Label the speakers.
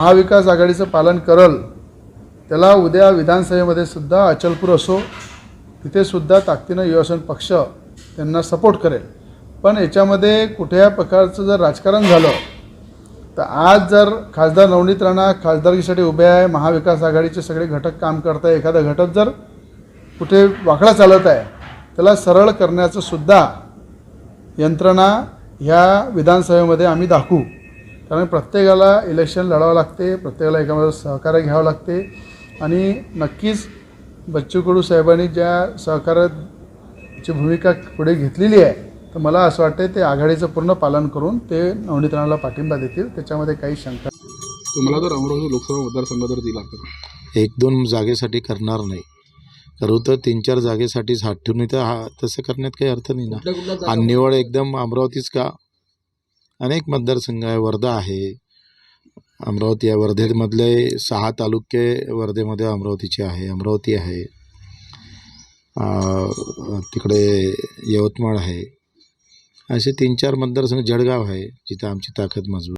Speaker 1: महाविकास आघाडीचं पालन करल त्याला उद्या विधानसभेमध्ये सुद्धा अचलपूर असो तिथे सुद्धा ताकदीनं युवासन पक्ष त्यांना सपोर्ट करेल. पण याच्यामध्ये कुठल्या प्रकारचं जर राजकारण झालं तर आज जर खासदार नवनीत राणा खासदारकीसाठी उभे आहे महाविकास आघाडीचे सगळे घटक काम करत आहे एखादा घटक जर कुठे वाकडा चालत आहे त्याला सरळ करण्याचं सुद्धा यंत्रणा ह्या विधानसभेमध्ये आम्ही दाखवू. कारण प्रत्येकाला इलेक्शन लढावं लागते प्रत्येकाला एकामध्ये सहकार्य घ्यावं लागते. आणि नक्कीच बच्चू कडू साहेबांनी ज्या सहकार्याची भूमिका पुढे घेतलेली आहे तर मला असं वाटतं ते आघाडीचं पूर्ण पालन करून ते नवनीत राणाला पाठिंबा देतील. त्याच्यामध्ये काही शंका
Speaker 2: तुम्हाला जर अमरावती लोकसभा मतदारसंघ जर दिला तर?
Speaker 3: एक दोन जागेसाठी करणार नाही. करू तर तीन चार जागेसाठीच हात ठेवून तर हा तसं करण्यात काही अर्थ नाही ना. आणि निवड एकदम अमरावतीच का? अनेक मतदारसंघ आहे. वर्धा आहे. अमरावती आहे. वर्धेमधले सहा तालुके वर्धेमध्ये अमरावतीचे आहे. अमरावती आहे. तिकडे यवतमाळ आहे. असे तीन चार मतदारसंघ जळगाव आहे जिथं आमची ताकद मजबूत